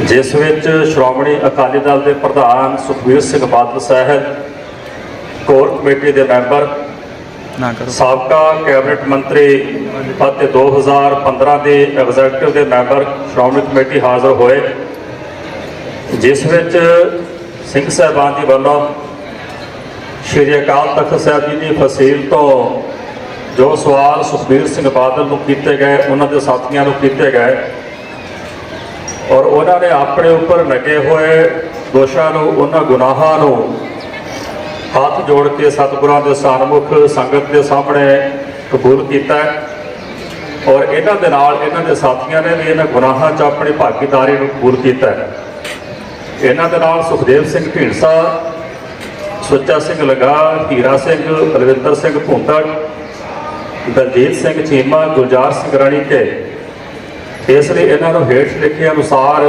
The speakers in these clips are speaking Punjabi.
ਜਿਸ ਵਿੱਚ ਸ਼੍ਰੋਮਣੀ ਅਕਾਲੀ ਦਲ ਦੇ ਪ੍ਰਧਾਨ ਸੁਖਬੀਰ ਸਿੰਘ ਬਾਦਲ ਸਾਹਿਬ ਕੋਰ ਕਮੇਟੀ ਦੇ ਮੈਂਬਰ ਸਾਬਕਾ ਕੈਬਨਿਟ ਮੰਤਰੀ ਅਤੇ 2015 ਦੇ ਐਗਜ਼ੈਕਟਿਵ ਦੇ ਮੈਂਬਰ ਸ਼੍ਰੋਮਣੀ ਕਮੇਟੀ ਹਾਜ਼ਰ ਹੋਏ ਜਿਸ ਵਿੱਚ ਸਿੰਘ ਸਾਹਿਬਾਨ ਜੀ ਵੱਲੋਂ ਸ਼੍ਰੀ ਅਕਾਲ ਤਖਤ ਸਾਹਿਬ ਜੀ ਦੀ ਫਸੀਲ ਤੋਂ ਜੋ ਸਵਾਲ ਸੁਖਬੀਰ ਸਿੰਘ ਬਾਦਲ ਨੂੰ ਕੀਤੇ ਗਏ ਉਹਨਾਂ ਦੇ ਸਾਥੀਆਂ ਨੂੰ ਕੀਤੇ ਗਏ ਔਰ ਉਹਨਾਂ ਨੇ ਆਪਣੇ ਉੱਪਰ ਲੱਗੇ ਹੋਏ ਦੋਸ਼ਾਂ ਨੂੰ, ਉਹਨਾਂ ਗੁਨਾਹਾਂ ਨੂੰ ਹੱਥ ਜੋੜ ਕੇ ਸਤਿਗੁਰਾਂ ਦੇ ਸਨਮੁਖ, ਸੰਗਤ ਦੇ ਸਾਹਮਣੇ ਕਬੂਲ ਕੀਤਾ ਔਰ ਇਹਨਾਂ ਦੇ ਨਾਲ ਇਹਨਾਂ ਦੇ ਸਾਥੀਆਂ ਨੇ ਵੀ ਇਹਨਾਂ ਗੁਨਾਹਾਂ 'ਚ ਆਪਣੀ ਭਾਗੀਦਾਰੀ ਨੂੰ ਕਬੂਲ ਕੀਤਾ ਇਹਨਾਂ ਦੇ ਨਾਲ ਸੁਖਦੇਵ ਸਿੰਘ ਢੀਂਡਸਾ, ਸੁੱਚਾ ਸਿੰਘ ਲਗਾ ਹੀਰਾ ਸਿੰਘ ਬਲਵਿੰਦਰ ਸਿੰਘ ਭੁੰਦੜ, ਦਲਜੀਤ ਸਿੰਘ ਚੀਮਾ, ਗੁਲਜ਼ਾਰ ਸਿੰਘ ਰਾਣੀ ਕੇ ਇਸ ਲਈ ਇਹਨਾਂ ਨੂੰ ਹੇਠ ਲਿਖੇ ਅਨੁਸਾਰ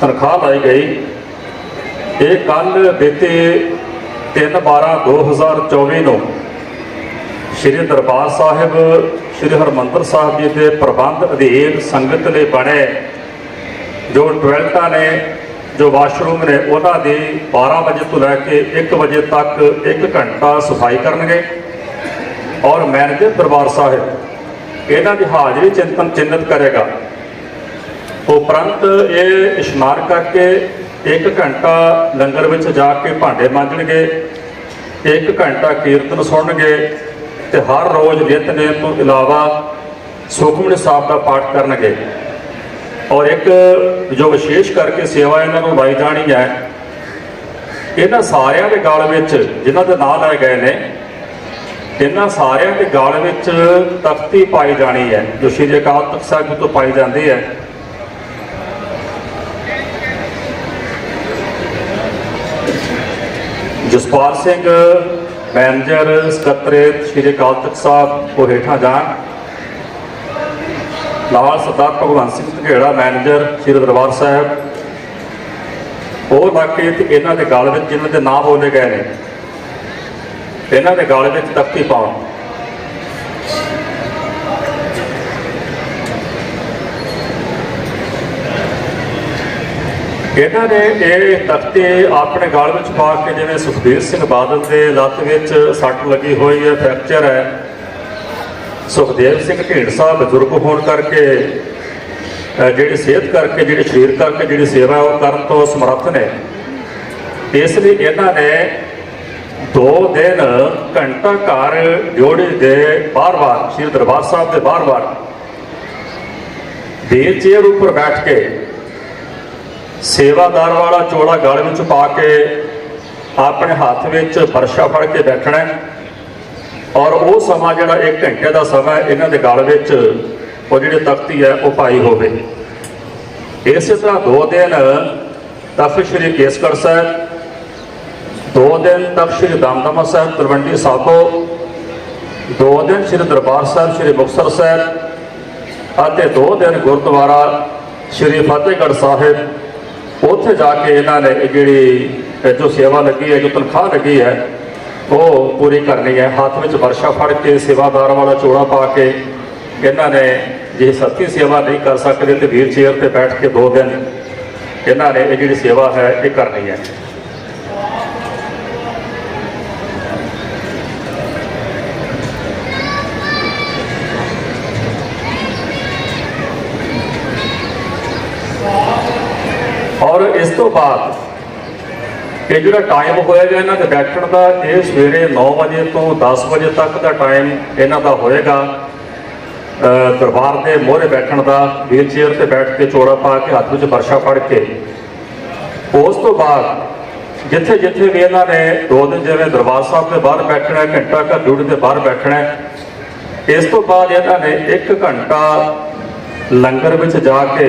ਤਨਖਾਹ ਲਾਈ ਗਈ। ਇਹ ਕੱਲ ਬੀਤੇ 3/12/2024 ਨੂੰ ਸ਼੍ਰੀ ਦਰਬਾਰ ਸਾਹਿਬ, ਸ਼੍ਰੀ ਹਰਮੰਦਰ ਸਾਹਿਬ ਜੀ ਦੇ ਪ੍ਰਬੰਧ ਅਧੀਨ ਸੰਗਤ ਲਈ ਬਣੇ ਜੋ ਟੋਇਲਟਾਂ ਨੇ, ਜੋ ਵਾਸ਼ਰੂਮ ਨੇ, ਉਹਨਾਂ ਦੀ 12 ਵਜੇ ਤੋਂ ਲੈ ਕੇ 1 ਵਜੇ ਤੱਕ 1 ਘੰਟਾ ਸਫ਼ਾਈ ਕਰਨਗੇ। ਔਰ ਮੈਨੇਜਰ ਦਰਬਾਰ ਸਾਹਿਬ ਇਹਨਾਂ ਦੀ ਹਾਜ਼ਰੀ ਚਿੰਤਨ ਚਿੰਨਤ ਕਰੇਗਾ। ਉਪਰੰਤ ਇਹ ਇਸ਼ਨਾਨ ਕਰਕੇ 1 ਘੰਟਾ ਲੰਗਰ ਵਿੱਚ ਜਾ ਕੇ ਭਾਂਡੇ ਮਾਂਜਣਗੇ 1 ਘੰਟਾ ਕੀਰਤਨ ਸੁਣਨਗੇ ਤੇ ਹਰ ਰੋਜ਼ ਨਿਤਨੇਮ ਤੋਂ ਇਲਾਵਾ ਸੁਖਮਨੀ ਸਾਹਿਬ ਦਾ ਪਾਠ ਕਰਨਗੇ। ਔਰ ਇੱਕ ਜੋ ਵਿਸ਼ੇਸ਼ ਕਰਕੇ ਸੇਵਾ ਇਹਨਾਂ ਨੂੰ ਲਾਈ ਜਾਣੀ ਹੈ, ਇਹਨਾਂ ਸਾਰਿਆਂ ਦੇ ਗਾਲ ਵਿੱਚ ਜਿਨ੍ਹਾਂ ਦੇ ਨਾਂ ਲਏ ਗਏ ਨੇ ਇਹਨਾਂ ਸਾਰਿਆਂ ਦੇ ਗਾਲ ਵਿੱਚ ਤਖਤੀ ਪਾਈ ਜਾਣੀ ਹੈ, ਜੋ ਸ਼੍ਰੀ ਅਕਾਲ ਤਖਤ ਸਾਹਿਬ ਤੋਂ ਪਾਈ ਜਾਂਦੀ ਹੈ। ਜਸਪਾਲ ਸਿੰਘ, ਮੈਨੇਜਰ, ਸਕੱਤਰੇਤ ਸ਼੍ਰੀ ਅਕਾਲ ਤਖਤ ਸਾਹਿਬ ਉਹ ਹੇਠਾਂ ਜਾਣ। ਨਾਲ ਸਰਦਾਰ ਭਗਵੰਤ ਸਿੰਘ ਧਗੇੜਾ ਮੈਨੇਜਰ ਸ਼੍ਰੀ ਦਰਬਾਰ ਸਾਹਿਬ। ਹੋਰ ਬਾਕੀ ਇਹਨਾਂ ਦੇ ਗਾਲ ਵਿੱਚ ਜਿਨ੍ਹਾਂ ਦੇ ਨਾਮ ਬੋਲੇ ਗਏ ਨੇ। ਇਹਨਾਂ ਦੇ ਗਲ ਵਿੱਚ ਤਖਤੀ ਪਾਉਣ ਇਹਨਾਂ ਨੇ ਇਹ ਤਖਤੇ ਆਪਣੇ ਗਾਲ ਵਿੱਚ ਪਾ ਕੇ ਜਿਵੇਂ ਸੁਖਬੀਰ ਸਿੰਘ ਬਾਦਲ ਦੇ ਲੱਤ ਵਿੱਚ ਸੱਟ ਲੱਗੀ ਹੋਈ ਹੈ ਫ੍ਰੈਕਚਰ ਹੈ। ਸੁਖਦੇਵ ਸਿੰਘ ਢੀਂਡਸਾ ਬਜ਼ੁਰਗ ਹੋਣ ਕਰਕੇ ਅਹ ਜਿਹੜੀ ਸਿਹਤ ਕਰਕੇ, ਜਿਹੜੇ ਸਰੀਰ ਕਰਕੇ ਜਿਹੜੀ ਸੇਵਾ ਉਹ ਕਰਨ ਤੋਂ ਸਮਰੱਥ ਨੇ। ਇਸ ਲਈ ਇਹਨਾਂ ਨੇ ਦੋ ਦਿਨ ਘੰਟਾ ਘਰ ਜੋੜੀ ਦੇ ਬਾਰ-ਬਾਰ ਸ੍ਰੀ ਦਰਬਾਰ ਸਾਹਿਬ ਦੇ ਬਾਰ-ਬਾਰ ਵੀਲ ਚੇਅਰ ਉੱਪਰ ਬੈਠ ਕੇ ਸੇਵਾਦਾਰ ਵਾਲਾ ਚੋਲਾ ਗਲ ਵਿੱਚ ਪਾ ਕੇ ਆਪਣੇ ਹੱਥ ਵਿੱਚ ਫਰਸ਼ਾ ਫੜ ਕੇ ਬੈਠਣਾ ਔਰ ਉਹ ਸਮਾਂ ਜਿਹੜਾ 1 ਘੰਟੇ ਦਾ ਸਮਾਂ ਇਹਨਾਂ ਦੇ ਗਲ ਵਿੱਚ ਉਹ ਜਿਹੜੀ ਤਖਤੀ ਹੈ, ਉਹ ਪਾਈ ਹੋਵੇ। ਇਸੇ ਤਰ੍ਹਾਂ ਦੋ ਦਿਨ ਤਖਤ ਸ੍ਰੀ ਕੇਸਗੜ੍ਹ ਸਾਹਿਬ ਦੋ ਦਿਨ ਤਖਤ ਸ੍ਰੀ ਦਮਦਮਾ ਸਾਹਿਬ ਤਲਵੰਡੀ ਸਾਬੋ, ਦੋ ਦਿਨ ਸ੍ਰੀ ਦਰਬਾਰ ਸਾਹਿਬ, ਸ੍ਰੀ ਮੁਕਤਸਰ ਸਾਹਿਬ ਅਤੇ ਦੋ ਦਿਨ ਗੁਰਦੁਆਰਾ ਸ੍ਰੀ ਫਤਿਹਗੜ੍ਹ ਸਾਹਿਬ। ਉੱਥੇ ਜਾ ਕੇ ਇਹਨਾਂ ਨੇ ਇਹ ਜਿਹੜੀ ਜੋ ਸੇਵਾ ਲੱਗੀ ਹੈ, ਜੋ ਤਨਖਾਹ ਲੱਗੀ ਹੈ, ਉਹ ਪੂਰੀ ਕਰਨੀ ਹੈ। ਹੱਥ ਵਿੱਚ ਵਰਸ਼ਾ ਫੜ ਕੇ, ਸੇਵਾਦਾਰ ਵਾਲਾ ਚੋੜਾ ਪਾ ਕੇ ਇਹਨਾਂ ਨੇ ਜੇ ਸੱਚੀ ਸੇਵਾ ਨਹੀਂ ਕਰ ਸਕਦੇ ਤੇ ਵੀਰ ਚੇਅਰ ਤੇ ਬੈਠ ਕੇ ਦੋ ਦਿਨ ਇਹਨਾਂ ਨੇ ਇਹ ਜਿਹੜੀ ਸੇਵਾ ਹੈ, ਇਹ ਕਰਨੀ ਹੈ ਔਰ ਇਸ ਤੋਂ ਬਾਅਦ ਇਹ ਜਿਹੜਾ ਟਾਈਮ ਹੋਏਗਾ ਇਹਨਾਂ ਦੇ ਬੈਠਣ ਦਾ, ਇਹ ਸਵੇਰੇ 9 ਵਜੇ ਤੋਂ 10 ਵਜੇ ਤੱਕ ਦਾ ਟਾਈਮ ਇਹਨਾਂ ਦਾ ਹੋਏਗਾ। ਦਰਬਾਰ ਦੇ ਮੋਹਰੇ ਬੈਠਣ ਦਾ ਵੀਲ ਚੇਅਰ ਤੇ ਬੈਠ ਕੇ ਚੋੜਾ ਪਾ ਕੇ ਹੱਥ ਵਿੱਚ ਵਰਸ਼ਾ ਫੜ ਕੇ। ਉਸ ਤੋਂ ਬਾਅਦ ਜਿੱਥੇ ਜਿੱਥੇ ਵੀ ਇਹਨਾਂ ਨੇ ਦੋ ਦਿਨ ਜਿਵੇਂ ਦਰਬਾਰ ਸਾਹਿਬ ਦੇ ਬਾਹਰ ਬੈਠਣਾ, ਘੰਟਾ ਘਰ ਡਿਊਟੀ ਦੇ ਬਾਹਰ ਬੈਠਣਾ, ਇਸ ਤੋਂ ਬਾਅਦ ਇਹਨਾਂ ਨੇ 1 ਘੰਟਾ ਲੰਗਰ ਵਿੱਚ ਜਾ ਕੇ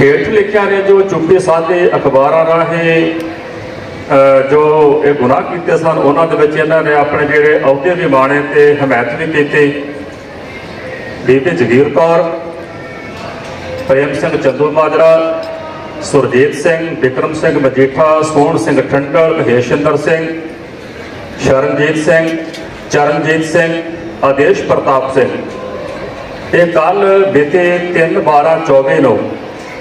ਹੇਠ ਲਿਖਿਆ ਨੇ ਜੋ ਚੁੱਪੇ ਸਾਦੇ ਅਖਬਾਰਾਂ ਰਾਹੀਂ ਜੋ ਇਹ ਗੁਨਾਹ ਕੀਤੇ ਸਨ, ਉਹਨਾਂ ਦੇ ਵਿੱਚ ਇਹਨਾਂ ਨੇ ਆਪਣੇ ਜਿਹੜੇ ਅਹੁਦੇ ਵੀ ਮਾਣੇ ਤੇ ਹਮਾਇਤ ਵੀ ਕੀਤੀ। ਬੀਬੀ ਜਗੀਰ ਕੌਰ, ਪ੍ਰੇਮ ਸਿੰਘ ਚੰਦੂ ਮਾਜਰਾ, ਸੁਰਜੀਤ ਸਿੰਘ, ਵਿਕਰਮ ਸਿੰਘ ਮਜੀਠਾ, ਸੋਹਣ ਸਿੰਘ ਠੰਡਲ ਹੇਸ਼ਿੰਦਰ ਸਿੰਘ, ਸ਼ਰਨਜੀਤ ਸਿੰਘ, ਚਰਨਜੀਤ ਸਿੰਘ, ਆਦੇਸ਼ ਪ੍ਰਤਾਪ ਸਿੰਘ। ਇਹ ਕੱਲ ਬੀਤੇ 3 12 24 ਨੂੰ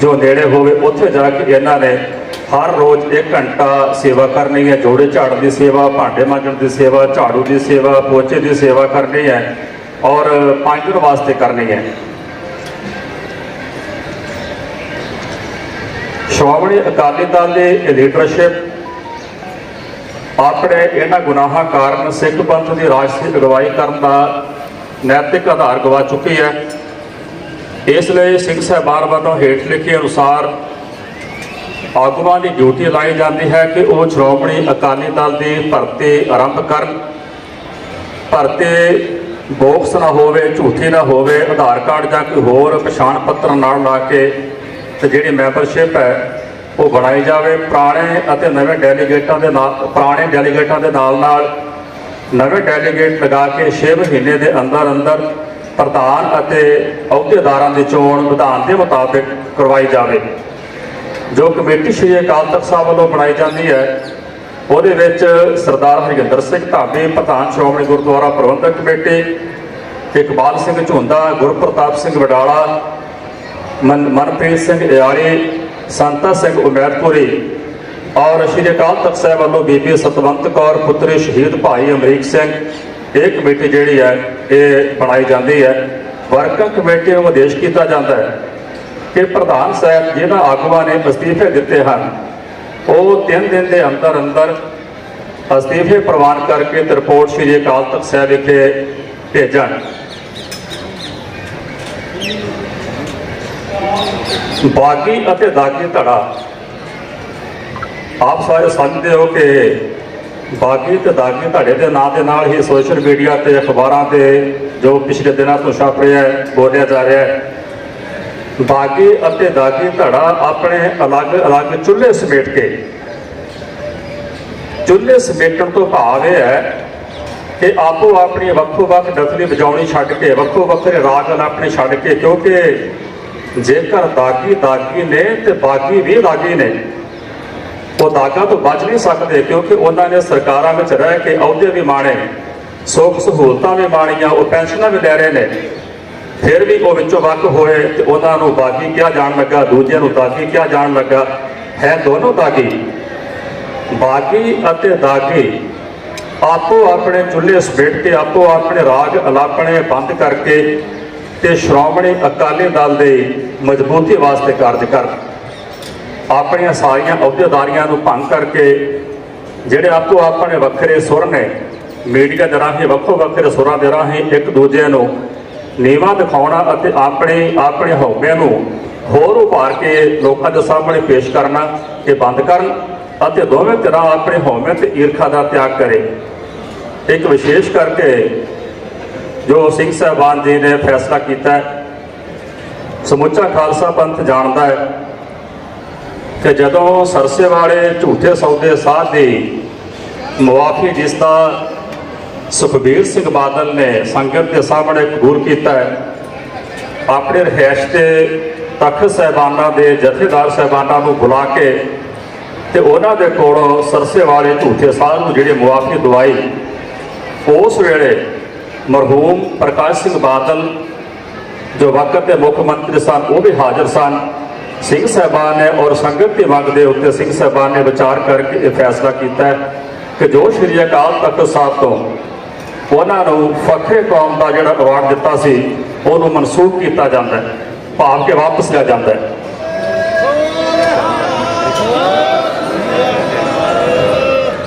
ਜੋ ਨੇੜੇ ਹੋਵੇ, ਉੱਥੇ ਜਾ ਕੇ ਇਹਨਾਂ ਨੇ ਹਰ ਰੋਜ਼ 1 ਘੰਟਾ ਸੇਵਾ ਕਰਨੀ ਹੈ। ਜੋੜੇ ਝਾੜਨ ਦੀ ਸੇਵਾ, ਭਾਂਡੇ ਮਾਂਜਣ ਦੀ ਸੇਵਾ, ਝਾੜੂ ਦੀ ਸੇਵਾ, ਪੋਚੇ ਦੀ ਸੇਵਾ ਕਰਨੀ ਹੈ ਔਰ ਪੰਜ ਦਿਨ ਵਾਸਤੇ ਕਰਨੀ ਹੈ। ਸ਼੍ਰੋਮਣੀ ਅਕਾਲੀ ਦਲ ਦੀ ਲੀਡਰਸ਼ਿਪ ਆਪਣੇ ਇਹਨਾਂ ਗੁਨਾਹਾਂ ਕਾਰਨ ਸਿੱਖ ਪੰਥ ਦੀ ਰਾਜਸੀ ਅਗਵਾਈ ਕਰਨ ਦਾ ਨੈਤਿਕ ਆਧਾਰ ਗਵਾ ਚੁੱਕੀ ਹੈ। ਇਸ ਲਈ ਸਿੰਘ ਸਾਹਿਬਾਨ ਵੱਲੋਂ ਹੇਠ ਲਿਖੇ ਅਨੁਸਾਰ ਆਗੂਆਂ ਦੀ ਡਿਊਟੀ ਲਾਈ ਜਾਂਦੀ ਹੈ ਕਿ ਉਹ ਸ਼੍ਰੋਮਣੀ ਅਕਾਲੀ ਦਲ ਦੀ ਭਰਤੀ ਆਰੰਭ ਕਰਨ। ਭਰਤੀ ਬੋਕਸ ਨਾ ਹੋਵੇ, ਝੂਠੀ ਨਾ ਹੋਵੇ, ਆਧਾਰ ਕਾਰਡ ਜਾਂ ਕੋਈ ਹੋਰ ਪਛਾਣ ਪੱਤਰ ਨਾਲ ਲਾ ਕੇ ਤੇ ਜਿਹੜੀ ਮੈਂਬਰਸ਼ਿਪ ਹੈ, ਉਹ ਬਣਾਈ ਜਾਵੇ। ਪੁਰਾਣੇ ਅਤੇ ਨਵੇਂ ਡੈਲੀਗੇਟਾਂ ਦੇ ਨਾਲ, ਪੁਰਾਣੇ ਡੈਲੀਗੇਟਾਂ ਦੇ ਨਾਲ ਨਾਲ ਨਵੇਂ ਡੈਲੀਗੇਟ ਲਗਾ ਕੇ 6 ਮਹੀਨੇ ਦੇ ਅੰਦਰ ਅੰਦਰ ਪ੍ਰਧਾਨ ਅਤੇ ਅਹੁਦੇਦਾਰਾਂ ਦੀ ਚੋਣ ਵਿਧਾਨ ਦੇ ਮੁਤਾਬਿਕ ਕਰਵਾਈ ਜਾਵੇ। ਜੋ ਕਮੇਟੀ ਸ਼੍ਰੀ ਅਕਾਲ ਤਖਤ ਸਾਹਿਬ ਵੱਲੋਂ ਬਣਾਈ ਜਾਂਦੀ ਹੈ, ਉਹਦੇ ਵਿੱਚ ਸਰਦਾਰ ਹਰਜਿੰਦਰ ਸਿੰਘ ਢਾਬੇ, ਪ੍ਰਧਾਨ ਸ਼੍ਰੋਮਣੀ ਗੁਰਦੁਆਰਾ ਪ੍ਰਬੰਧਕ ਕਮੇਟੀ ਇਕਬਾਲ ਸਿੰਘ ਝੁੰਦਾ, ਗੁਰਪ੍ਰਤਾਪ ਸਿੰਘ ਵਡਾਲਾ, ਮਨ, ਮਨਪ੍ਰੀਤ ਸਿੰਘ ਇਆਰੀ ਸੰਤਾ ਸਿੰਘ ਉਮੈਦਪੁਰੀ ਔਰ ਸ਼੍ਰੀ ਅਕਾਲ ਤਖਤ ਸਾਹਿਬ ਵੱਲੋਂ ਬੀਬੀ ਸਤਵੰਤ ਕੌਰ, ਪੁੱਤਰੀ ਸ਼ਹੀਦ ਭਾਈ ਅਮਰੀਕ ਸਿੰਘ ਇਹ ਕਮੇਟੀ ਜਿਹੜੀ ਹੈ, ਇਹ ਬਣਾਈ ਜਾਂਦੀ ਹੈ। ਵਰਕਿੰਗ ਕਮੇਟੀ ਨੂੰ ਆਦੇਸ਼ ਕੀਤਾ ਜਾਂਦਾ ਹੈ ਕਿ ਪ੍ਰਧਾਨ ਸਾਹਿਬ ਜਿਹਨਾਂ ਆਗੂਆਂ ਨੇ ਅਸਤੀਫੇ ਦਿੱਤੇ ਹਨ, ਉਹ 3 ਦਿਨ ਦੇ ਅੰਦਰ ਅੰਦਰ ਅਸਤੀਫੇ ਪ੍ਰਵਾਨ ਕਰਕੇ ਤੇ ਰਿਪੋਰਟ ਸ਼੍ਰੀ ਅਕਾਲ ਤਖਤ ਸਾਹਿਬ ਵਿਖੇ ਭੇਜਣ। ਬਾਗੀ ਅਤੇ ਦਾਗੀ ਧੜਾ। ਆਪ ਸਾਰੇ ਸਮਝਦੇ ਹੋ ਕਿ ਬਾਗੀ ਤੇ ਦਾਗੀ ਧੜੇ ਦੇ ਨਾਂ ਦੇ ਨਾਲ ਹੀ ਸੋਸ਼ਲ ਮੀਡੀਆ ਤੇ ਅਖਬਾਰਾਂ ਤੇ ਜੋ ਪਿਛਲੇ ਦਿਨਾਂ ਤੋਂ ਛਪ ਰਿਹਾ ਹੈ, ਬੋਲਿਆ ਜਾ ਰਿਹਾ ਹੈ। ਬਾਗੀ ਅਤੇ ਦਾਗੀ ਧੜਾ ਆਪਣੇ ਅਲੱਗ-ਅਲੱਗ ਚੁੱਲ੍ਹੇ ਸਮੇਟ ਕੇ। ਚੁੱਲ੍ਹੇ ਸਮੇਟਣ ਤੋਂ ਭਾਵ ਇਹ ਹੈ ਕਿ ਆਪੋ ਆਪਣੀ ਵੱਖੋ ਵੱਖ ਡਫਲੀ ਵਜਾਉਣੀ ਛੱਡ ਕੇ, ਵੱਖੋ ਵੱਖਰੇ ਰਾਗ ਆਪਣੇ ਛੱਡ ਕੇ, ਕਿਉਂਕਿ ਜੇਕਰ ਦਾਗੀ ਦਾਗੀ ਨੇ ਤੇ ਬਾਗੀ ਵੀ ਰਾਗੀ ਨੇ ਉਹ ਦਾਗਾਂ ਤੋਂ ਬਚ ਨਹੀਂ ਸਕਦੇ ਕਿਉਂਕਿ ਉਹਨਾਂ ਨੇ ਸਰਕਾਰਾਂ ਵਿੱਚ ਰਹਿ ਕੇ ਅਹੁਦੇ ਵੀ ਮਾਣੇ, ਸੁੱਖ ਸਹੂਲਤਾਂ ਵੀ ਮਾਣੀਆਂ, ਉਹ ਪੈਨਸ਼ਨਾਂ ਵੀ ਲੈ ਰਹੇ ਨੇ। ਫਿਰ ਵੀ ਉਹ ਵਿੱਚੋਂ ਵੱਖ ਹੋਏ ਤੇ ਉਹਨਾਂ ਨੂੰ ਬਾਗੀ ਕਿਹਾ ਜਾਣ ਲੱਗਾ, ਦੂਜਿਆਂ ਨੂੰ ਦਾਗੀ ਕਿਹਾ ਜਾਣ ਲੱਗਾ। ਹੈ ਦੋਨੋਂ ਦਾਗੀ। ਬਾਗੀ ਅਤੇ ਦਾਗੀ ਆਪੋ ਆਪਣੇ ਚੁੱਲ੍ਹੇ ਸਮੇਟ ਕੇ ਆਪੋ ਆਪਣੇ ਰਾਗ ਅਲਾਪਣੇ ਬੰਦ ਕਰਕੇ ਤੇ ਸ਼੍ਰੋਮਣੀ ਅਕਾਲੀ ਦਲ ਦੇ ਮਜ਼ਬੂਤੀ ਵਾਸਤੇ ਕਾਰਜ ਕਰਨ। ਆਪਣੀਆਂ ਸਾਰੀਆਂ ਅਹੁਦੇਦਾਰੀਆਂ ਨੂੰ ਭੰਗ ਕਰਕੇ ਜਿਹੜੇ ਆਪੋ ਆਪਣੇ ਵੱਖਰੇ ਸੁਰ ਨੇ, ਮੀਡੀਆ ਦੇ ਰਾਹੀਂ ਵੱਖੋ ਵੱਖਰੇ ਸੁਰਾਂ ਦੇ ਰਾਹੀਂ ਇੱਕ ਦੂਜੇ ਨੂੰ ਨੀਵਾ ਦਿਖਾਉਣਾ ਅਤੇ ਆਪਣੇ ਆਪਣੇ ਹਉਮੈ ਨੂੰ ਹੋਰ ਉਭਾਰ ਕੇ ਲੋਕਾਂ ਦੇ ਸਾਹਮਣੇ ਪੇਸ਼ ਕਰਨਾ ਇਹ ਬੰਦ ਕਰਨ ਅਤੇ ਦੋਵੇਂ ਧਿਰਾਂ ਆਪਣੇ ਹਉਮੈ ਤੇ ਈਰਖਾ ਦਾ ਤਿਆਗ ਕਰੇ। ਇੱਕ ਵਿਸ਼ੇਸ਼ ਕਰਕੇ ਜੋ ਸਿੰਘ ਸਾਹਿਬਾਨ ਜੀ ਨੇ ਫੈਸਲਾ ਕੀਤਾ ਸਮੁੱਚਾ ਖਾਲਸਾ ਪੰਥ ਜਾਣਦਾ ਹੈ ਕਿ ਜਦੋਂ ਸਰਸੇ ਵਾਲੇ ਝੂਠੇ ਸੌਦੇ ਸਾਧ ਦੀ ਮੁਆਫੀ ਜਿਸ ਦਾ ਸੁਖਬੀਰ ਸਿੰਘ ਬਾਦਲ ਨੇ ਸੰਗਤ ਦੇ ਸਾਹਮਣੇ ਕਬੂਲ ਕੀਤਾ ਹੈ, ਆਪਣੇ ਰਹਿਸ਼ ਤੇ ਤਖਤ ਸਹਿਬਾਨਾਂ ਦੇ ਜਥੇਦਾਰ ਸਹਿਬਾਨਾਂ ਨੂੰ ਬੁਲਾ ਕੇ ਤੇ ਉਹਨਾਂ ਦੇ ਕੋਲੋਂ ਸਰਸੇ ਵਾਲੇ ਝੂਠੇ ਸਾਧ ਨੂੰ ਜਿਹੜੀ ਮੁਆਫੀ ਦਵਾਈ, ਉਸ ਵੇਲੇ ਮਰਹੂਮ ਪ੍ਰਕਾਸ਼ ਸਿੰਘ ਬਾਦਲ ਜੋ ਵਕਤ ਦੇ ਮੁੱਖ ਮੰਤਰੀ ਸਨ, ਉਹ ਵੀ ਹਾਜ਼ਰ ਸਨ। ਸਿੰਘ ਸਾਹਿਬਾਨ ਨੇ ਔਰ ਸੰਗਤ ਦੀ ਮੰਗ ਦੇ ਉੱਤੇ ਸਿੰਘ ਸਾਹਿਬਾਨ ਨੇ ਵਿਚਾਰ ਕਰਕੇ ਇਹ ਫੈਸਲਾ ਕੀਤਾ ਕਿ ਜੋ ਸ਼੍ਰੀ ਅਕਾਲ ਤਖਤ ਸਾਹਿਬ ਤੋਂ ਉਹਨਾਂ ਨੂੰ ਫਖਰੇ ਕੌਮ ਦਾ ਜਿਹੜਾ ਅਵਾਰਡ ਦਿੱਤਾ ਸੀ, ਉਹਨੂੰ ਮਨਸੂਖ ਕੀਤਾ ਜਾਂਦਾ ਹੈ, ਭਾਵ ਕਿ ਵਾਪਸ ਲਿਆ ਜਾਂਦਾ ਹੈ।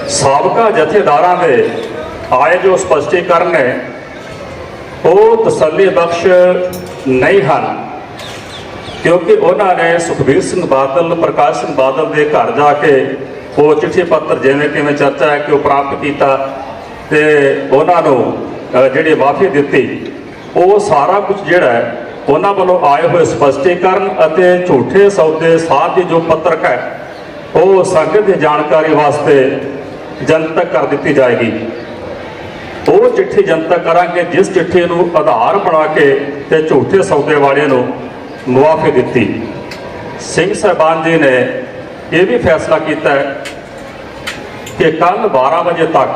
ਸਾਬਕਾ ਜਥੇਦਾਰਾਂ ਦੇ ਆਏ ਜੋ ਸਪਸ਼ਟੀਕਰਨ ਨੇ, ਉਹ ਤਸੱਲੀ ਬਖਸ਼ ਨਹੀਂ ਹਨ। ਕਿਉਂਕਿ ਉਹਨਾਂ ਨੇ ਸੁਖਬੀਰ ਸਿੰਘ ਬਾਦਲ ਪ੍ਰਕਾਸ਼ ਸਿੰਘ ਬਾਦਲ ਦੇ ਘਰ ਜਾ ਕੇ ਉਹ ਚਿੱਠੀ ਪੱਤਰ ਜਿਵੇਂ ਕਿਵੇਂ ਚਰਚਾ ਹੈ ਕਿ ਉਹ ਪ੍ਰਾਪਤ ਕੀਤਾ ਤੇ ਉਹਨਾਂ ਨੂੰ ਅਹ, ਜਿਹੜੀ ਮਾਫੀ ਦਿੱਤੀ ਉਹ ਸਾਰਾ ਕੁਝ ਜਿਹੜਾ ਹੈ ਉਹਨਾਂ ਵੱਲੋਂ ਆਏ ਹੋਏ ਸਪਸ਼ਟੀਕਰਨ ਅਤੇ ਝੂਠੇ ਸੌਦੇ ਸਾਧ ਦੀ ਜੋ ਪੱਤਰਕ ਹੈ ਉਹ ਸੰਗਤ ਦੀ ਜਾਣਕਾਰੀ ਵਾਸਤੇ ਜਨਤਕ ਕਰ ਦਿੱਤੀ ਜਾਏਗੀ। ਉਹ ਚਿੱਠੀ ਜਨਤਕ ਕਰਾਂਗੇ ਜਿਸ ਚਿੱਠੀ ਨੂੰ ਆਧਾਰ ਬਣਾ ਕੇ ਤੇ ਝੂਠੇ ਸੌਦੇ ਵਾਲਿਆਂ ਨੂੰ ਮੁਆਫੀ ਦਿੱਤੀ। ਸਿੰਘ ਸਾਹਿਬਾਨ ਜੀ ਨੇ ਇਹ ਵੀ ਫੈਸਲਾ ਕੀਤਾ ਕਿ ਕੱਲ 12 ਵਜੇ ਤੱਕ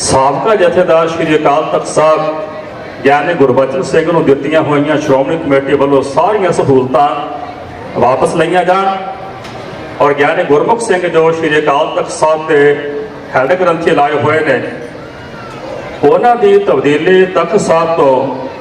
ਸਾਬਕਾ ਜਥੇਦਾਰ ਸ਼੍ਰੀ ਅਕਾਲ ਤਖਤ ਸਾਹਿਬ, ਗਿਆਨੀ ਗੁਰਬਚਨ ਸਿੰਘ ਨੂੰ ਦਿੱਤੀਆਂ ਹੋਈਆਂ ਸ਼੍ਰੋਮਣੀ ਕਮੇਟੀ ਵੱਲੋਂ ਸਾਰੀਆਂ ਸਹੂਲਤਾਂ ਵਾਪਸ ਲਈਆਂ ਜਾਣ ਔਰ ਗਿਆਨੀ ਗੁਰਮੁਖ ਸਿੰਘ ਜੋ ਸ਼੍ਰੀ ਅਕਾਲ ਤਖਤ ਸਾਹਿਬ ਦੇ ਹੈਡ ਗ੍ਰੰਥੀ ਲਾਏ ਹੋਏ ਨੇ, ਉਹਨਾਂ ਦੀ ਤਬਦੀਲੀ ਤਖਤ ਸਾਹਿਬ ਤੋਂ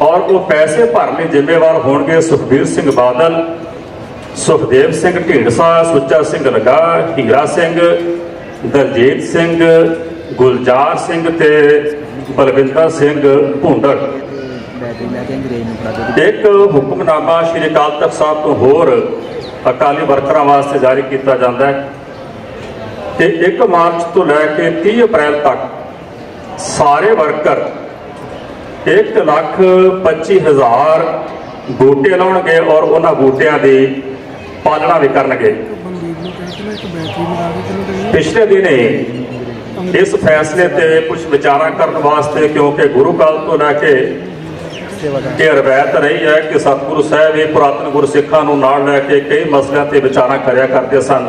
ਔਰ ਉਹ ਪੈਸੇ ਭਰਨ ਲਈ ਜ਼ਿੰਮੇਵਾਰ ਹੋਣਗੇ ਸੁਖਬੀਰ ਸਿੰਘ ਬਾਦਲ, ਸੁਖਦੇਵ ਸਿੰਘ ਢੀਂਡਸਾ, ਸੁੱਚਾ ਸਿੰਘ ਲਗਾ ਹੀਰਾ ਸਿੰਘ, ਦਲਜੀਤ ਸਿੰਘ, ਗੁਲਜ਼ਾਰ ਸਿੰਘ ਤੇ ਬਲਵਿੰਦਰ ਸਿੰਘ ਭੁੰਡਰ ਇੱਕ ਹੁਕਮਨਾਮਾ ਸ਼੍ਰੀ ਅਕਾਲ ਤਖਤ ਸਾਹਿਬ ਤੋਂ ਹੋਰ ਅਕਾਲੀ ਵਰਕਰਾਂ ਵਾਸਤੇ ਜਾਰੀ ਕੀਤਾ ਜਾਂਦਾ ਹੈ ਤੇ 1 ਮਾਰਚ ਤੋਂ ਲੈ ਕੇ 30 ਅਪ੍ਰੈਲ ਤੱਕ ਸਾਰੇ ਵਰਕਰ 1 ਲੱਖ 25 ਹਜ਼ਾਰ ਬੂਟੇ ਲਾਉਣਗੇ ਔਰ ਉਹਨਾਂ ਬੂਟਿਆਂ ਦੀ ਪਾਲਣਾ ਵੀ ਕਰਨਗੇ। ਪਿਛਲੇ ਦਿਨੇ ਇਸ ਫੈਸਲੇ ਤੇ ਕੁਝ ਵਿਚਾਰਾਂ ਕਰਨ ਵਾਸਤੇ ਕਿਉਂਕਿ ਗੁਰੂ ਕਾਲ ਤੋਂ ਲੈ ਕੇ ਇਹ ਰਵਾਇਤ ਰਹੀ ਹੈ ਕਿ ਸਤਿਗੁਰੂ ਸਾਹਿਬ ਇਹ ਪੁਰਾਤਨ ਗੁਰਸਿੱਖਾਂ ਨੂੰ ਨਾਲ ਲੈ ਕੇ ਕਈ ਮਸਲਿਆਂ ਤੇ ਵਿਚਾਰਾਂ ਕਰਿਆ ਕਰਦੇ ਸਨ।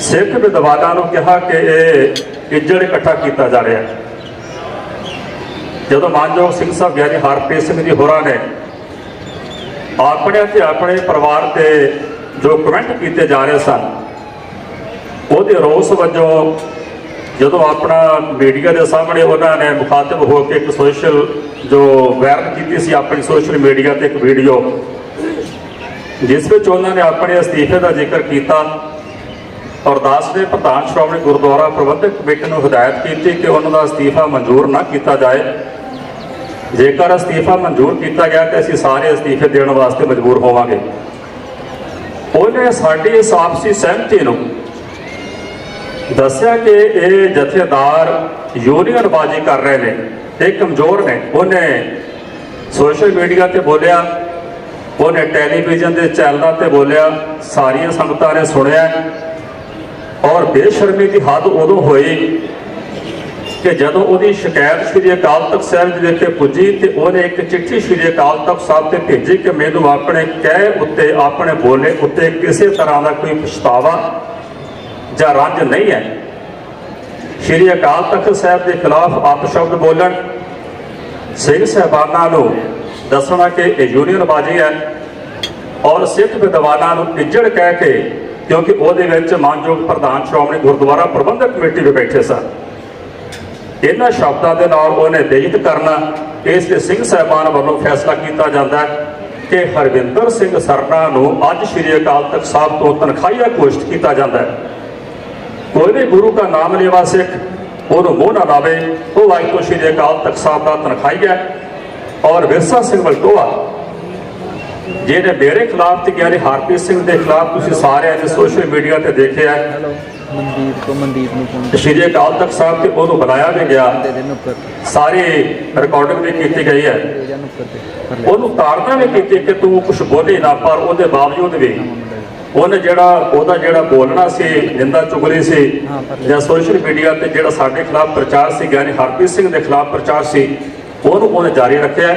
ਸਿੱਖ ਵਿਦਵਾਨਾਂ ਨੂੰ ਕਿਹਾ ਕਿ ਇਹ ਇੱਜੜ ਇਕੱਠਾ ਕੀਤਾ ਜਾ ਰਿਹਾ ਹੈ। ਜਦੋਂ ਮਾਨਯੋਗ ਸਿੰਘ ਸਾਹਿਬ ਗਿਆਨੀ ਹਰਪ੍ਰੀਤ ਸਿੰਘ ਜੀ ਹੋਰਾਂ ਨੇ ਆਪਣੇ ਤੇ ਆਪਣੇ ਪਰਿਵਾਰ ਤੇ ਜੋ ਕਮੈਂਟ ਕੀਤੇ ਜਾ ਰਹੇ ਸਨ, ਉਹਦੇ ਰੋਸ ਵਜੋਂ ਜਦੋਂ ਆਪਣਾ ਮੀਡੀਆ ਦੇ ਸਾਹਮਣੇ ਉਹਨਾਂ ਨੇ ਮੁਖਾਤਬ ਹੋ ਕੇ ਇੱਕ ਸੋਸ਼ਲ ਜੋ ਵਾਇਰਲ ਕੀਤੀ ਸੀ, ਆਪਣੀ ਸੋਸ਼ਲ ਮੀਡੀਆ ਤੇ ਇੱਕ ਵੀਡੀਓ ਜਿਸ ਵਿੱਚ ਉਹਨਾਂ ਨੇ ਆਪਣੇ ਅਸਤੀਫੇ ਦਾ ਜ਼ਿਕਰ ਕੀਤਾ। ਔਰ ਦਾਸ ਨੇ ਪ੍ਰਧਾਨ ਸ਼੍ਰੋਮਣੀ ਗੁਰਦੁਆਰਾ ਪ੍ਰਬੰਧਕ ਕਮੇਟੀ ਨੂੰ ਹਦਾਇਤ ਕੀਤੀ ਕਿ ਉਹਨਾਂ ਦਾ ਅਸਤੀਫਾ ਮਨਜ਼ੂਰ ਨਾ ਕੀਤਾ ਜਾਏ। ਜੇਕਰ ਅਸਤੀਫਾ ਮਨਜ਼ੂਰ ਕੀਤਾ ਗਿਆ ਤਾਂ ਅਸੀਂ ਸਾਰੇ ਅਸਤੀਫੇ ਦੇਣ ਵਾਸਤੇ ਮਜਬੂਰ ਹੋਵਾਂਗੇ। ਉਹਨੇ ਸਾਡੀ ਇਸ ਆਪਸੀ ਸਹਿਮਤੀ ਨੂੰ ਦੱਸਿਆ ਕਿ ਇਹ ਜਥੇਦਾਰ ਯੂਨੀਅਨਬਾਜ਼ੀ ਕਰ ਰਹੇ ਨੇ ਤੇ ਕਮਜ਼ੋਰ ਨੇ। ਉਹਨੇ ਸੋਸ਼ਲ ਮੀਡੀਆ ਤੇ ਬੋਲਿਆ, ਉਹਨੇ ਟੈਲੀਵਿਜ਼ਨ ਦੇ ਚੈਨਲਾਂ ਤੇ ਬੋਲਿਆ, ਸਾਰੀਆਂ ਸੰਗਤਾਂ ਨੇ ਸੁਣਿਆ। ਔਰ ਬੇਸ਼ਰਮੀ ਦੀ ਹੱਦ ਉਦੋਂ ਹੋਈ ਕਿ ਜਦੋਂ ਉਹਦੀ ਸ਼ਿਕਾਇਤ ਸ਼੍ਰੀ ਅਕਾਲ ਤਖਤ ਸਾਹਿਬ ਦੇ ਵਿਖੇ ਪੁੱਜੀ ਤੇ ਉਹਨੇ ਇੱਕ ਚਿੱਠੀ ਸ਼੍ਰੀ ਅਕਾਲ ਤਖਤ ਸਾਹਿਬ ਤੇ ਭੇਜੀ ਕਿ ਮੈਨੂੰ ਆਪਣੇ ਕਹਿ ਉੱਤੇ, ਆਪਣੇ ਬੋਲੇ ਉੱਤੇ ਕਿਸੇ ਤਰ੍ਹਾਂ ਦਾ ਕੋਈ ਪਛਤਾਵਾ ਜਾਂ ਰੰਜ ਨਹੀਂ ਹੈ। ਸ਼੍ਰੀ ਅਕਾਲ ਤਖਤ ਸਾਹਿਬ ਦੇ ਖਿਲਾਫ ਅਪਸ਼ਬਦ ਬੋਲਣ। ਸਿੰਘ ਸਹਿਬਾਨਾਂ ਨੂੰ ਦੱਸਣਾ ਕਿ ਇਹ ਯੂਨੀਅਨਬਾਜ਼ੀ ਹੈ ਔਰ ਸਿੱਖ ਵਿਦਵਾਨਾਂ ਨੂੰ ਇੱਜੜ ਕਹਿ ਕੇ ਕਿਉਂਕਿ ਉਹਦੇ ਵਿੱਚ ਮਾਨਯੋਗ ਪ੍ਰਧਾਨ ਸ਼੍ਰੋਮਣੀ ਗੁਰਦੁਆਰਾ ਪ੍ਰਬੰਧਕ ਕਮੇਟੀ ਵੀ ਬੈਠੇ ਸਨ। ਇਹਨਾਂ ਸ਼ਬਦਾਂ ਦੇ ਨਾਲ ਉਹਨੇ ਬੇਇੱਜ਼ਤ ਕਰਨਾ, ਇਸ ਲਈ ਸਿੰਘ ਸਾਹਿਬਾਨ ਵੱਲੋਂ ਫੈਸਲਾ ਕੀਤਾ ਜਾਂਦਾ ਹੈ ਕਿ ਹਰਵਿੰਦਰ ਸਿੰਘ ਸਰਨਾ ਨੂੰ ਅੱਜ ਸ਼੍ਰੀ ਅਕਾਲ ਤਖਤ ਸਾਹਿਬ ਤੋਂ ਤਨਖਾਹੀਆ ਘੋਸ਼ਿਤ ਕੀਤਾ ਜਾਂਦਾ ਹੈ। ਕੋਈ ਵੀ ਗੁਰੂ ਦਾ ਨਾਮ ਲੈਵਾ ਸਿੱਖ, ਉਹਨੂੰ ਮੂੰਹ ਨਾ ਲਾਵੇ, ਉਹ ਵਾਹਿਗੁਰੂ ਸ਼੍ਰੀ ਅਕਾਲ ਤਖਤ ਸਾਹਿਬ ਦਾ ਤਨਖਾਈ ਹੈ। ਔਰ ਵਿਰਸਾ ਸਿੰਘ ਵਲਟੋਆ ਜਿਹਨੇ ਮੇਰੇ ਖਿਲਾਫ ਤੇ ਗਿਆਨੀ ਹਰਪ੍ਰੀਤ ਸਿੰਘ ਦੇ ਖਿਲਾਫ ਤੁਸੀਂ ਸਾਰਿਆਂ ਨੇ ਸੋਸ਼ਲ ਮੀਡੀਆ ਤੇ ਦੇਖਿਆ ਹੈ। ਮਨਦੀਪ ਕੋ ਮਨਦੀਪ ਨੂੰ ਫੋਨ ਸ਼੍ਰੀ ਅਕਾਲ ਤਖਤ ਸਾਹਿਬ ਤੇ ਉਹਨੂੰ ਬੁਲਾਇਆ ਵੀ ਗਿਆ। ਸਾਰੀ ਰਿਕਾਰਡਿੰਗ ਵੀ ਕੀਤੀ ਗਈ ਹੈ। ਉਹਨੂੰ ਤਾੜਨਾ ਵੀ ਕੀਤੀ ਕਿ ਤੂੰ ਕੁਝ ਬੋਲੇ ਨਾ ਪਰ ਉਹਦੇ ਬਾਵਜੂਦ ਵੀ ਉਹਨੇ ਜਿਹੜਾ ਉਹਦਾ ਜਿਹੜਾ ਬੋਲਣਾ ਸੀ ਨਿੰਦਾ ਚੁਗਲੀ ਸੀ। ਜਾਂ ਸੋਸ਼ਲ ਮੀਡੀਆ ਤੇ ਜਿਹੜਾ ਸਾਡੇ ਖਿਲਾਫ ਪ੍ਰਚਾਰ ਸੀ ਗਿਆਨੀ ਹਰਪ੍ਰੀਤ ਸਿੰਘ ਦੇ ਖਿਲਾਫ ਪ੍ਰਚਾਰ ਸੀ ਉਹਨੂੰ ਉਹਨੇ ਜਾਰੀ ਰੱਖਿਆ।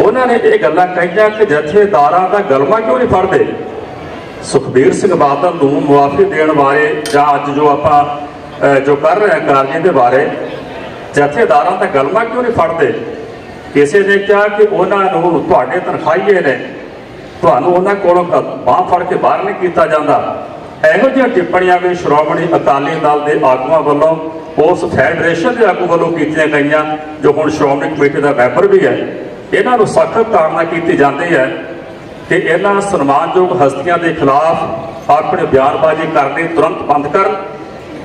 ਉਹਨਾਂ ਨੇ ਇਹ ਗੱਲਾਂ ਕਹੀਆਂ ਕਿ ਜਥੇਦਾਰਾਂ ਦਾ ਗਲਮਾ ਕਿਉਂ ਨਹੀਂ ਫੜਦੇ? ਸੁਖਬੀਰ ਸਿੰਘ ਬਾਦਲ ਨੂੰ ਮੁਆਫੀ ਦੇਣ ਬਾਰੇ ਜਾਂ ਅੱਜ ਜੋ ਆਪਾਂ ਜੋ ਕਰ ਰਹੇ ਹਾਂ ਕਾਰਜ ਦੇ ਬਾਰੇ, ਜਥੇਦਾਰਾਂ ਦਾ ਗਲਮਾ ਕਿਉਂ ਨਹੀਂ ਫੜਦੇ? ਕਿਸੇ ਨੇ ਕਿਹਾ ਕਿ ਉਹਨਾਂ ਨੂੰ ਤੁਹਾਡੇ ਤਨਖਾਹੀਏ ਨੇ, ਤੁਹਾਨੂੰ ਉਹਨਾਂ ਕੋਲੋਂ ਬਾਹ ਫੜ ਕੇ ਬਾਹਰ ਨਹੀਂ ਕੀਤਾ ਜਾਂਦਾ। ਇਹੋ ਜਿਹੀਆਂ ਟਿੱਪਣੀਆਂ ਵੀ ਸ਼੍ਰੋਮਣੀ ਅਕਾਲੀ ਦਲ ਦੇ ਆਗੂਆਂ ਵੱਲੋਂ ਉਸ ਫੈਡਰੇਸ਼ਨ ਦੇ ਆਗੂ ਵੱਲੋਂ ਕੀਤੀਆਂ ਗਈਆਂ, ਜੋ ਹੁਣ ਸ਼੍ਰੋਮਣੀ ਕਮੇਟੀ ਦਾ ਮੈਂਬਰ ਵੀ ਹੈ। ਇਹਨਾਂ ਨੂੰ ਸਖਤ ਤਾੜਨਾ ਕੀਤੀ ਜਾਂਦੀ ਹੈ ਕਿ ਇਹਨਾਂ ਸਨਮਾਨਯੋਗ ਹਸਤੀਆਂ ਦੇ ਖਿਲਾਫ ਆਪਣੇ ਬਿਆਨਬਾਜ਼ੀ ਕਰਨੀ ਤੁਰੰਤ ਬੰਦ ਕਰਨ।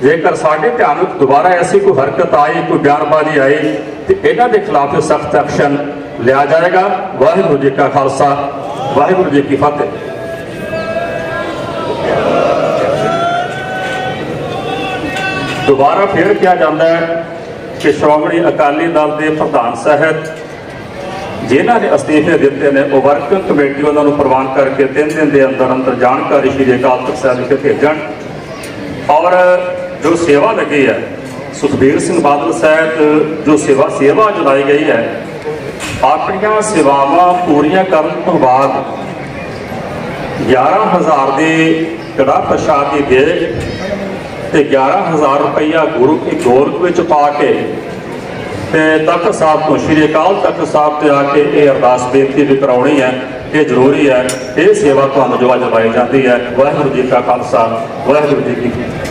ਜੇਕਰ ਸਾਡੇ ਧਿਆਨ ਵਿੱਚ ਦੁਬਾਰਾ ਐਸੀ ਕੋਈ ਹਰਕਤ ਆਈ, ਕੋਈ ਬਿਆਨਬਾਜ਼ੀ ਆਈ, ਤੇ ਇਹਨਾਂ ਦੇ ਖਿਲਾਫ ਸਖਤ ਐਕਸ਼ਨ ਲਿਆ ਜਾਏਗਾ। ਵਾਹਿਗੁਰੂ ਜੀ ਕਾ ਖਾਲਸਾ, ਵਾਹਿਗੁਰੂ ਜੀ ਕੀ ਫਤਿਹ। ਦੁਬਾਰਾ ਫੇਰ ਕਿਹਾ ਜਾਂਦਾ ਹੈ ਕਿ ਸ਼੍ਰੋਮਣੀ ਅਕਾਲੀ ਦਲ ਦੇ ਪ੍ਰਧਾਨ ਸਾਹਿਬ ਜਿਨ੍ਹਾਂ ਨੇ ਅਸਤੀਫੇ ਦਿੱਤੇ ਨੇ, ਉਹ ਵਰਕਿੰਗ ਕਮੇਟੀ ਉਹਨਾਂ ਨੂੰ ਪ੍ਰਵਾਨ ਕਰਕੇ ਤਿੰਨ ਦਿਨ ਦੇ ਅੰਦਰ ਅੰਦਰ ਜਾਣਕਾਰੀ ਸ਼੍ਰੀ ਅਕਾਲ ਤਖਤ ਸਾਹਿਬ ਵਿਖੇ ਭੇਜਣ। ਔਰ ਜੋ ਸੇਵਾ ਲੱਗੀ ਹੈ, ਸੁਖਬੀਰ ਸਿੰਘ ਬਾਦਲ ਸਾਹਿਬ ਜੋ ਸੇਵਾ ਸੇਵਾ ਚਲਾਈ ਗਈ ਹੈ, ਆਪਣੀਆਂ ਸੇਵਾਵਾਂ ਪੂਰੀਆਂ ਕਰਨ ਤੋਂ ਬਾਅਦ 11000 ਦੀ ਕੜਾ ਪ੍ਰਸ਼ਾਦ ਦੀ ਦੇ ਤੇ 11000 ਰੁਪਈਆ ਗੁਰੂ ਕੀ ਗੋਲਕ ਵਿੱਚ ਪਾ ਕੇ ਤੇ ਤਖਤ ਸਾਹਿਬ ਤੋਂ, ਸ਼੍ਰੀ ਅਕਾਲ ਤਖਤ ਸਾਹਿਬ ਤੇ ਆ ਕੇ ਇਹ ਅਰਦਾਸ ਬੇਨਤੀ ਵੀ ਕਰਾਉਣੀ ਹੈ ਇਹ ਜ਼ਰੂਰੀ ਹੈ, ਇਹ ਸੇਵਾ ਤੁਹਾਨੂੰ ਜੋ ਅੱਜ ਲਵਾਈ ਜਾਂਦੀ ਹੈ, ਵਾਹਿਗੁਰੂ ਜੀ ਕਾ ਖਾਲਸਾ, ਵਾਹਿਗੁਰੂ ਜੀ ਕੀ ਫਤਿਹ।